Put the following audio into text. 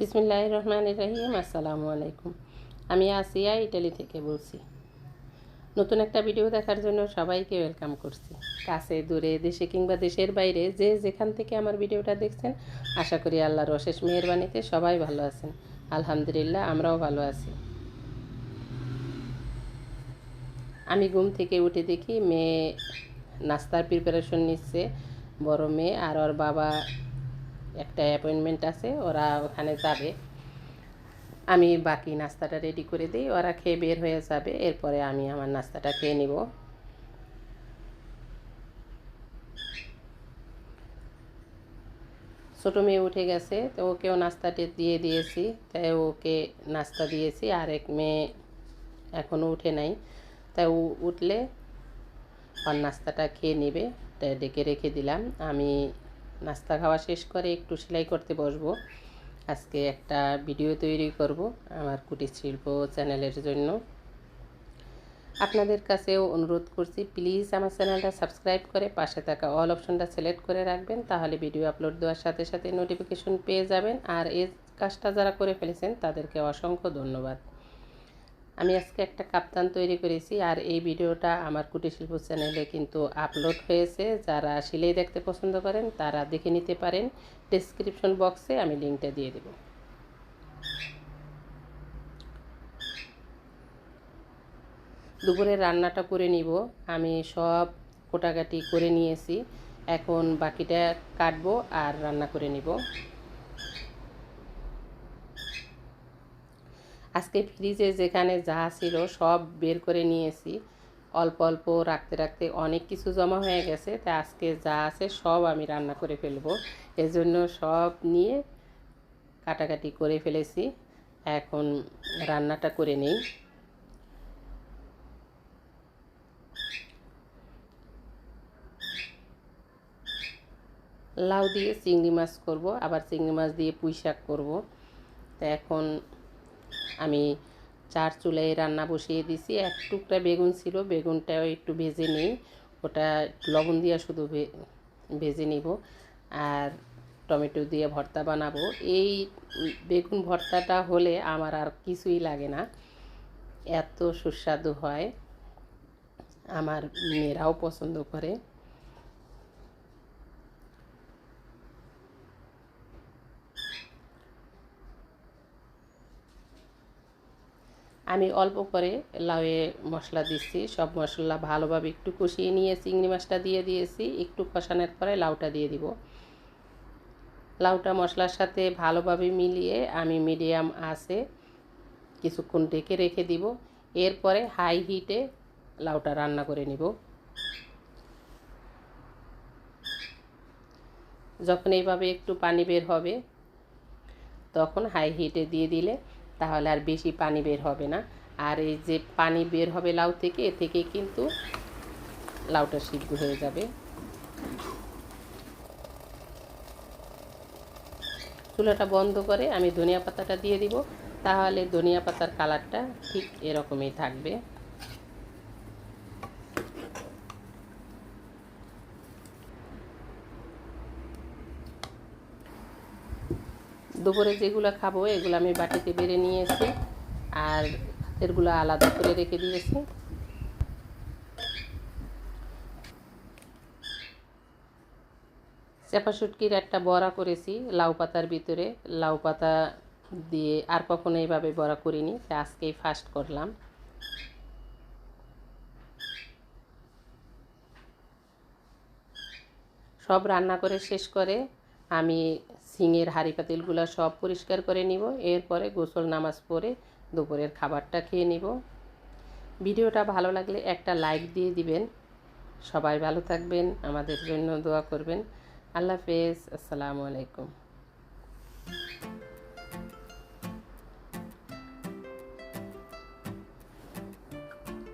বিসমিল্লাহ রহমান রহিম, আসসালামু আলাইকুম। আমি আসিয়া ইটালি থেকে বলছি। নতুন একটা ভিডিও দেখার জন্য সবাইকে ওয়েলকাম করছি। কাছে, দূরে, দেশে কিংবা দেশের বাইরে যে যেখান থেকে আমার ভিডিওটা দেখছেন, আশা করি আল্লাহর অশেষ মেহরবানিতে সবাই ভালো আছেন। আলহামদুলিল্লাহ, আমরাও ভালো আছি। আমি ঘুম থেকে উঠে দেখি মেয়ে নাস্তার প্রিপারেশন নিচ্ছে, বড় মেয়ে আর ওর বাবা একটা অ্যাপয়েন্টমেন্ট আছে, ওরা ওখানে যাবে। আমি বাকি নাস্তাটা রেডি করে দিই, ওরা খেয়ে বের হয়ে যাবে, এরপরে আমি আমার নাস্তাটা খেয়ে নিব। ছোটো মেয়ে উঠে গেছে, তো ওকেও নাস্তাটা দিয়ে দিয়েছি, তাই ওকে নাস্তা দিয়েছি, আর এক মেয়ে এখনও উঠে নাই, তাই ও উঠলে ওর নাস্তাটা খেয়ে নেবে, তাই ডেকে রেখে দিলাম। আমি নাস্তা খাওয়া শেষ করে একটু সেলাই করতে বসবো। আজকে একটা ভিডিও তৈরি করব আমার কুটির শিল্প চ্যানেলের জন্য। আপনাদের কাছেও অনুরোধ করছি, প্লিজ আমার চ্যানেলটা সাবস্ক্রাইব করে পাশে থাকা অল অপশনটা সিলেক্ট করে রাখবেন, তাহলে ভিডিও আপলোড দেওয়ার সাথে সাথে নোটিফিকেশন পেয়ে যাবেন। আর এই কাজটা যারা করে ফেলেছেন, তাদেরকে অসংখ্য ধন্যবাদ। আমি আজকে একটা কাপ্তান তৈরি করেছি আর এই ভিডিওটা আমার কুটির শিল্প চ্যানেলে কিন্তু আপলোড হয়েছে। যারা সিলাই দেখতে পছন্দ করেন, তারা দেখে নিতে পারেন। ডিসক্রিপশন বক্সে আমি লিঙ্কটা দিয়ে দেব। দুপুরে রান্নাটা করে নিব। আমি সব কোটাকাটি করে নিয়েছি। এখন বাকিটা কাটবো আর রান্না করে নিব। আজকে ফ্রিজে যেখানে যা ছিল সব বের করে নিয়েছি। অল্প অল্প রাখতে রাখতে অনেক কিছু জমা হয়ে গেছে তাই আজকে যা আছে সব আমি রান্না করে ফেলব। এজন্য সব নিয়ে কাটাকাটি করে ফেলেছি। এখন রান্নাটা করে নেই। লাউ দিয়ে চিংড়ি মাছ করব, আবার চিংড়ি মাছ দিয়ে পুঁই শাক করব। তো এখন আমি চার চুলায় রান্না বসিয়ে দিছি। এক টুকরা বেগুন ছিল, বেগুনটাও একটু ভেজে নিই। ওটা লবণ দিয়ে শুধু ভেজে নিব আর টমেটো দিয়ে ভর্তা বানাবো। এই বেগুন ভর্তাটা হলে আমার আর কিছুই লাগে না। এত সুস্বাদু হয়। আমার মেয়েরাও পছন্দ করে। আমি অল্প করে লাউয়ে মশলা দিচ্ছি। সব মশলা ভালোভাবে একটু কষিয়ে নিয়ে চিংড়ি মাছটা দিয়ে দিয়েছি। একটু কষানোর পরে লাউটা দিয়ে দিব। লাউটা মশলার সাথে ভালোভাবে মিলিয়ে আমি মিডিয়াম আছে কিছুক্ষণ ডেকে রেখে দিব। এরপরে হাই হিটে লাউটা রান্না করে নিব। যখন এইভাবে একটু পানি বের হবে, তখন হাই হিটে দিয়ে দিলে তাহলে আর বেশি পানি বের হবে না। আর এই যে পানি বের হবে লাউ থেকে, এ থেকে কিন্তু লাউটা সিদ্ধ হয়ে যাবে। চুলাটা বন্ধ করে আমি ধনিয়া পাতাটা দিয়ে দিব। তাহলে ধনিয়া পাতার কালারটা ঠিক এরকমই থাকবে। দুপুরে যেগুলো খাব, এগুলো আমি বাটিতে বেড়ে নিয়েছি আর হাতেরগুলো আলাদা করে রেখে দিয়েছি। চাপা শুটকির একটা বড়া করেছি, লাউ পাতার ভিতরে। লাউ পাতা দিয়ে আর কখনো এইভাবে বড়া করিনি আজকেই ফার্স্ট করলাম। সব রান্না করে শেষ করে আমি সিঙের হাঁড়ি পাতিলগুলো সব পরিষ্কার করে নিব, এরপরে গোসল নামাজ পড়ে দুপুরের খাবারটা খেয়ে নিব। ভিডিওটা ভালো লাগলে একটা লাইক দিয়ে দিবেন। সবাই ভালো থাকবেন, আমাদের জন্য দোয়া করবেন। আল্লাহ হাফেজ, আসসালামু আলাইকুম।